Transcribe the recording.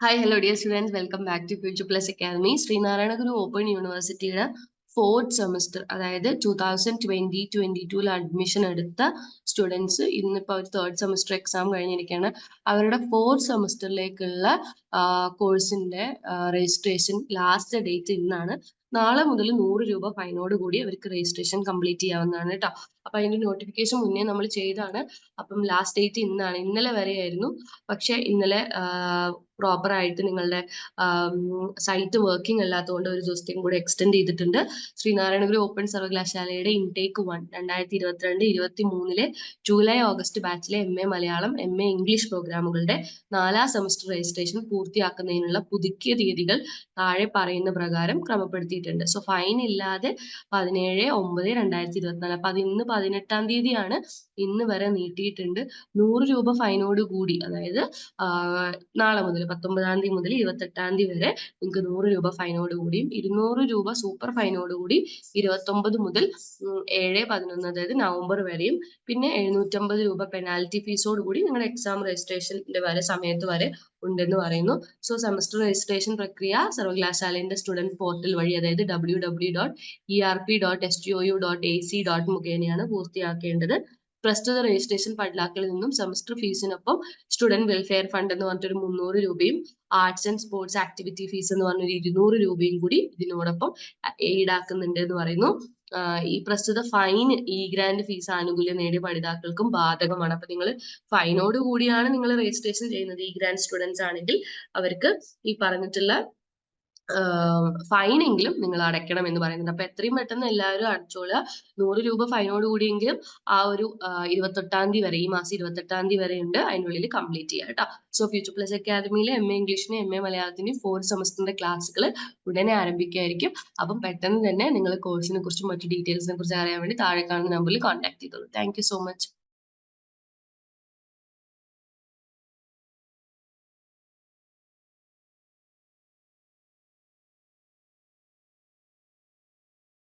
Hi hello dear students welcome back to future plus academy Sreenarayana Guru open യൂണിവേഴ്സിറ്റിയുടെ fourth semester അതായത് two thousand twenty twenty ടൂവിൽ admission എടുത്ത students ഇന്നിപ്പോൾ അവർ third semester exam കഴിഞ്ഞിരിക്കുകയാണ്. അവരുടെ ഫോർത്ത് സെമസ്റ്ററിലേക്കുള്ള കോഴ്സിന്റെ രജിസ്ട്രേഷൻ ലാസ്റ്റ് ഡേറ്റ് ഇന്നാണ്. നാളെ മുതൽ നൂറ് രൂപ ഫൈനോട് കൂടി അവർക്ക് രജിസ്ട്രേഷൻ കംപ്ലീറ്റ് ചെയ്യാവുന്നതാണ് കേട്ടോ അപ്പൊ അതിന്റെ നോട്ടിഫിക്കേഷൻ മുന്നേ നമ്മൾ ചെയ്താണ്. അപ്പം ലാസ്റ്റ് ഡേറ്റ് ഇന്നാണ്. ഇന്നലെ വരെയായിരുന്നു. പക്ഷെ ഇന്നലെ പ്രോപ്പർ ആയിട്ട് നിങ്ങളുടെ സൈറ്റ് വർക്കിംഗ് അല്ലാത്തതുകൊണ്ട് ഒരു ദിവസത്തേക്കും കൂടെ എക്സ്റ്റെൻഡ് ചെയ്തിട്ടുണ്ട്. ശ്രീനാരായണഗുരു ഓപ്പൺ സർവകലാശാലയുടെ ഇൻടേക്ക് വൺ രണ്ടായിരത്തി ഇരുപത്തിരണ്ട് ഇരുപത്തി മൂന്നിലെ July August ബാച്ചിലെ M A Malayalam M A English പ്രോഗ്രാമുകളുടെ നാലാം സെമസ്റ്റർ രജിസ്ട്രേഷൻ പൂർത്തിയാക്കുന്നതിനുള്ള പുതുക്കിയ തീയതികൾ താഴെ പറയുന്ന പ്രകാരം ക്രമപ്പെടുത്തിയിട്ടുണ്ട്. സോ ഫൈൻ ഇല്ലാതെ പതിനേഴ് ഒമ്പത് രണ്ടായിരത്തി ഇരുപത്തിനാല്. അപ്പൊ അത് ഇന്ന് പതിനെട്ടാം തീയതിയാണ്. ഇന്ന് വരെ നീട്ടിയിട്ടുണ്ട്. നൂറ് രൂപ ഫൈനോട് കൂടി. അതായത് നാളെ മുതൽ പത്തൊമ്പതാം തീയതി മുതൽ ഇരുപത്തെട്ടാം തീയതി വരെ നിങ്ങൾക്ക് നൂറ് രൂപ ഫൈനോട് കൂടിയും ഇരുന്നൂറ് രൂപ സൂപ്പർ ഫൈനോട് കൂടി ഇരുപത്തൊമ്പത് മുതൽ ഏഴ് പതിനൊന്ന് അതായത് നവംബർ വരെയും പിന്നെ എഴുന്നൂറ്റമ്പത് രൂപ പെനാൽറ്റി ഫീസോട് കൂടി നിങ്ങളുടെ എക്സാം രജിസ്ട്രേഷന്റെ വരെ സമയത്ത് വരെ ഉണ്ടെന്ന് പറയുന്നു. സോ സെമസ്റ്റർ രജിസ്ട്രേഷൻ പ്രക്രിയ സർവകലാശാലയുടെ സ്റ്റുഡന്റ് പോർട്ടൽ വഴി അതായത് W W dot E R P dot S T O U dot A C dot മുഖേനയാണ് പൂർത്തിയാക്കേണ്ടത്. പ്രസ്തുത രജിസ്ട്രേഷൻ പഠിതാക്കളിൽ നിന്നും സെമസ്റ്റർ ഫീസിനൊപ്പം സ്റ്റുഡന്റ് വെൽഫെയർ ഫണ്ട് എന്ന് പറഞ്ഞിട്ടൊരു മുന്നൂറ് രൂപയും arts and sports activity fees എന്ന് പറഞ്ഞൊരു ഇരുന്നൂറ് രൂപയും കൂടി ഇതിനോടൊപ്പം ഈടാക്കുന്നുണ്ട് എന്ന് പറയുന്നു. ഈ പ്രസ്തുത ഫൈൻ ഇ ഗ്രാൻഡ് ഫീസ് ആനുകൂല്യം നേടിയ പഠിതാക്കൾക്കും ബാധകമാണ്. അപ്പൊ നിങ്ങൾ ഫൈനോട് കൂടിയാണ് നിങ്ങൾ രജിസ്ട്രേഷൻ ചെയ്യുന്നത്. ഇ ഗ്രാൻഡ് സ്റ്റുഡൻസ് ആണെങ്കിൽ അവർക്ക് ഈ പറഞ്ഞിട്ടുള്ള ഫൈൻ എങ്കിലും നിങ്ങൾ അടയ്ക്കണം എന്ന് പറയുന്നുണ്ട്. അപ്പൊ എത്രയും പെട്ടെന്ന് എല്ലാവരും അടച്ചോളുക. നൂറ് രൂപ ഫൈനോട് കൂടിയെങ്കിലും ആ ഒരു ഇരുപത്തെട്ടാം തീയതി വരെ ഈ മാസം ഇരുപത്തെട്ടാം തീയതി വരെ ഉണ്ട്. അതിനുള്ളിൽ കംപ്ലീറ്റ് ചെയ്യാം കേട്ടോ. സോ ഫ്യൂച്ചർ പ്ലസ് അക്കാദമിയിലെ എം എ ഇംഗ്ലീഷിന് എം എ മലയാളത്തിന്റെയും ഫോർത്ത് സെമസ്റ്ററിന്റെ ക്ലാസ്സുകൾ ഉടനെ ആരംഭിക്കുകയായിരിക്കും അപ്പം പെട്ടെന്ന് തന്നെ നിങ്ങൾ കോഴ്സിനെ കുറിച്ചും മറ്റു ഡീറ്റെയിൽസിനെ കുറിച്ച് അറിയാൻ വേണ്ടി താഴെ കാണുന്ന നമ്പറിൽ കോൺടാക്ട് ചെയ്തോളൂ. Thank so much